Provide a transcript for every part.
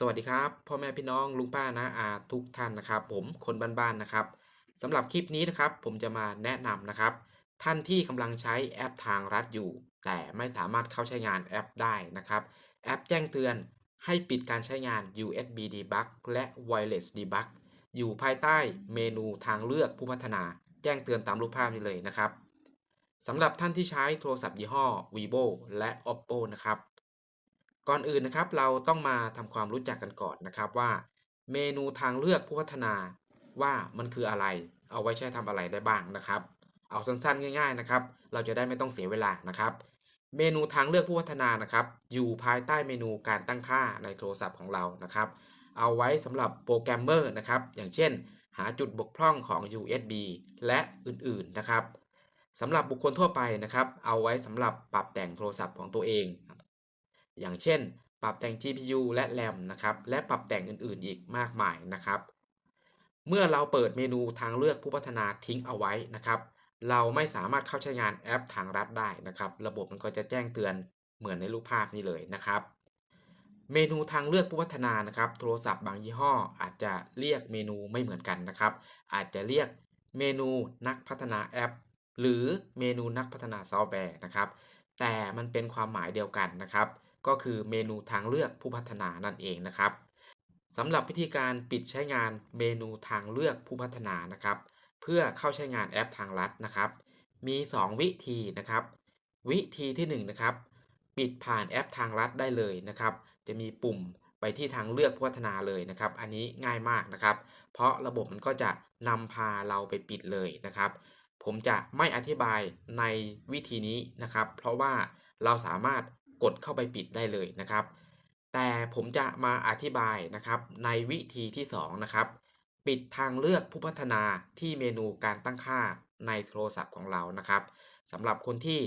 สวัสดีครับพ่อแม่พี่น้องลุงป้าน้าอาทุกท่านนะครับ ผมคนบ้านๆนะครับสำหรับคลิปนี้นะครับ ผมจะมาแนะนำนะครับ ท่านที่กำลังใช้แอปทางรัฐอยู่ แต่ไม่สามารถเข้าใช้งานแอปได้นะครับ แอปแจ้งเตือนให้ปิดการใช้งาน USB Debug และ Wireless Debug อยู่ภายใต้เมนูทางเลือกผู้พัฒนา แจ้งเตือนตามรูปภาพนี้เลยนะครับสำหรับท่านที่ใช้โทรศัพท์ยี่ห้อ vivo และ oppo นะครับ ก่อนอื่นนะครับ เราต้องมาทำความรู้จักกันก่อนนะครับว่า เมนูทางเลือกผู้พัฒนาว่ามันคืออะไร เอาไว้ใช้ทำอะไรได้บ้างนะครับ เอาสั้นๆง่าย ๆนะครับ เราจะได้ไม่ต้องเสียเวลานะครับ เมนูทางเลือกผู้พัฒนานะครับ อยู่ภายใต้เมนูการตั้งค่าในโทรศัพท์ของเรานะครับ เอาไว้สำหรับโปรแกรมเมอร์นะครับ อย่างเช่น หาจุดบกพร่องของ USB และอื่นๆนะครับสำหรับบุคคลทั่วไปนะครับ เอาไว้สำหรับปรับแต่งโทรศัพท์ของตัวเอง อย่างเช่น ปรับแต่ง GPU และ RAM นะครับและปรับแต่งอื่นๆ อีกมากมายนะครับ เมื่อเราเปิดเมนูทางเลือกผู้พัฒนาทิ้งเอาไว้นะครับ เราไม่สามารถเข้าใช้งานแอปทางรัฐได้นะครับ ระบบมันก็จะแจ้งเตือนเหมือนในรูปภาพนี้เลยนะครับ เมนูทางเลือกผู้พัฒนานะครับ โทรศัพท์บางยี่ห้อ อาจจะเรียกเมนูไม่เหมือนกันนะครับ อาจจะเรียกเมนูนักพัฒนาแอป หรือเมนูนักพัฒนาซอฟต์แวร์นะครับ แต่มันเป็นความหมายเดียวกันนะครับ ก็คือเมนูทางเลือกผู้พัฒนานั่นเองนะครับสำหรับวิธีการปิดใช้งานเมนูทางเลือกผู้พัฒนานะครับ เพื่อเข้าใช้งานแอปทางลัดนะครับ มี 2 วิธีนะครับ วิธีที่1นนะครับปิดผ่านแอปทางลัดได้เลยนะครับ จะมีปุ่มไปที่ทางเลือกผู้พัฒนาเลยนะครับ อันนี้ง่ายมากนะครับ เพราะระบบมันก็จะนำพาเราไปปิดเลยนะครับ ผมจะไม่อธิบายในวิธีนี้นะครับ เพราะว่าเราสามารถ กดเข้าไปปิดได้เลยนะครับ แต่ผมจะมาอธิบายนะครับในวิธีที่2นะครับปิดทางเลือกผู้พัฒนาที่เมนูการตั้งค่าในโทรศัพท์ของเรานะครับสำหรับคนที่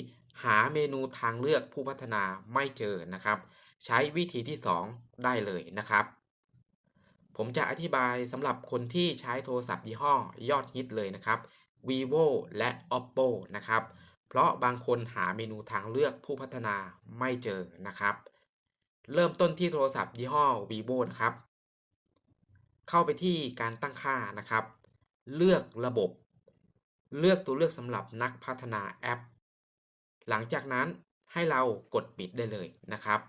หาเมนูทางเลือกผู้พัฒนาไม่เจอนะครับ ใช้วิธีที่ 2 ได้เลยนะครับ ผมจะอธิบายสำหรับคนที่ใช้โทรศัพท์ยี่ห้อยอดฮิตเลยนะครับ vivo และ oppo นะครับ เพราะบางคนหาเมนูทางเลือกผู้พัฒนาไม่เจอนะครับ เริ่มต้นที่โทรศัพท์ยี่ห้อ vivo นะครับ เข้าไปที่การตั้งค่านะครับ เลือกระบบ เลือกตัวเลือกสำหรับนักพัฒนาแอป หลังจากนั้นให้เรากดปิดได้เลยนะครับ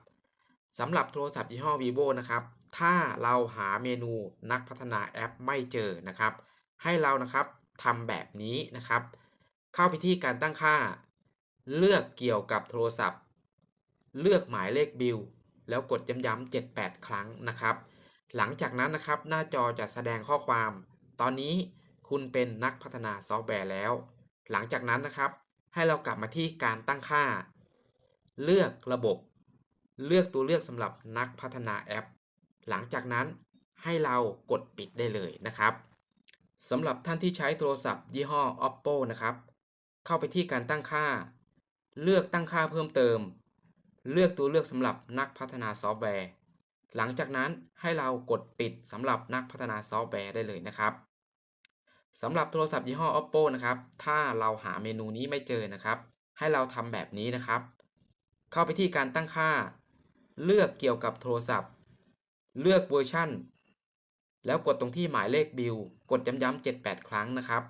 สำหรับโทรศัพท์ยี่ห้อ vivo นะครับ ถ้าเราหาเมนูนักพัฒนาแอปไม่เจอนะครับ ให้เรานะครับทำแบบนี้นะครับ เข้าไปที่การตั้งค่า เลือกเกี่ยวกับโทรศัพท์ เลือกหมายเลขบิลแล้วกดย้ำๆ7-8 ครั้งนะครับ หลังจากนั้นนะครับหน้าจอจะแสดงข้อความ ตอนนี้คุณเป็นนักพัฒนาซอฟต์แวร์แล้ว หลังจากนั้นนะครับ ให้เรากลับมาที่การตั้งค่า เลือกระบบ เลือกตัวเลือกสำหรับนักพัฒนาแอป หลังจากนั้นให้เรากดปิดได้เลยนะครับสำหรับท่านที่ใช้โทรศัพท์ยี่ห้อ oppo นะครับ เข้าไปที่การตั้งค่า เลือกตั้งค่าเพิ่มเติม เลือกตัวเลือกสำหรับนักพัฒนาซอฟต์แวร์ หลังจากนั้นให้เรากดปิดสำหรับนักพัฒนาซอฟต์แวร์ได้เลยนะครับสำหรับโทรศัพท์ยี่ห้อ oppo นะครับ ถ้าเราหาเมนูนี้ไม่เจอนะครับ ให้เราทำแบบนี้นะครับ เข้าไปที่การตั้งค่า เลือกเกี่ยวกับโทรศัพท์ เลือกเวอร์ชันแล้วกดตรงที่หมายเลขบิลกดย้ำๆ7-8 ครั้งนะครับ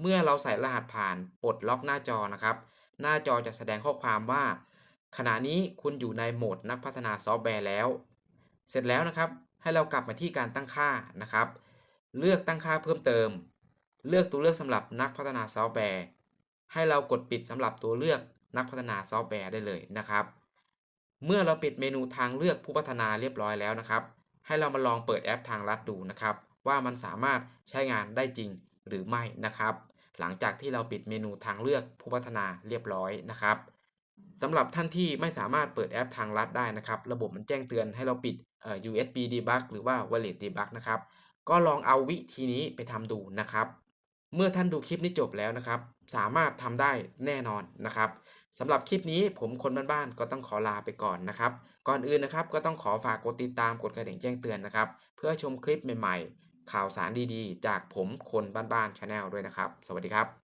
เมื่อเราใส่รหัสผ่านปลดล็อกหน้าจอนะครับ หน้าจอจะแสดงข้อความว่า ขณะนี้คุณอยู่ในโหมดนักพัฒนาซอฟต์แวร์แล้ว เสร็จแล้วนะครับ ให้เรากลับมาที่การตั้งค่านะครับ เลือกตั้งค่าเพิ่มเติม เลือกตัวเลือกสำหรับนักพัฒนาซอฟต์แวร์ ให้เรากดปิดสำหรับตัวเลือกนักพัฒนาซอฟต์แวร์ได้เลยนะครับ เมื่อเราปิดเมนูทางเลือกผู้พัฒนาเรียบร้อยแล้วนะครับ ให้เรามาลองเปิดแอปทางลัดดูนะครับ ว่ามันสามารถใช้งานได้จริง หรือไม่นะครับ หลังจากที่เราปิดเมนูทางเลือกผู้พัฒนาเรียบร้อยนะครับสำหรับท่านที่ไม่สามารถเปิดแอปทางลัดได้นะครับ ระบบมันแจ้งเตือนให้เราปิด USB debug หรือว่า wireless debug นะครับ ก็ลองเอาวิธีนี้ไปทำดูนะครับ เมื่อท่านดูคลิปนี้จบแล้วนะครับ สามารถทำได้แน่นอนนะครับสำหรับคลิปนี้ผมคนบ้านๆก็ต้องขอลาไปก่อนนะครับ ก่อนอื่นนะครับก็ต้องขอฝากกดติดตามกดกระดิ่งแจ้งเตือนนะครับ เพื่อชมคลิปใหม่ๆ ข่าวสารดีๆ จากผมคนบ้านๆชาแนลด้วยนะครับ สวัสดีครับ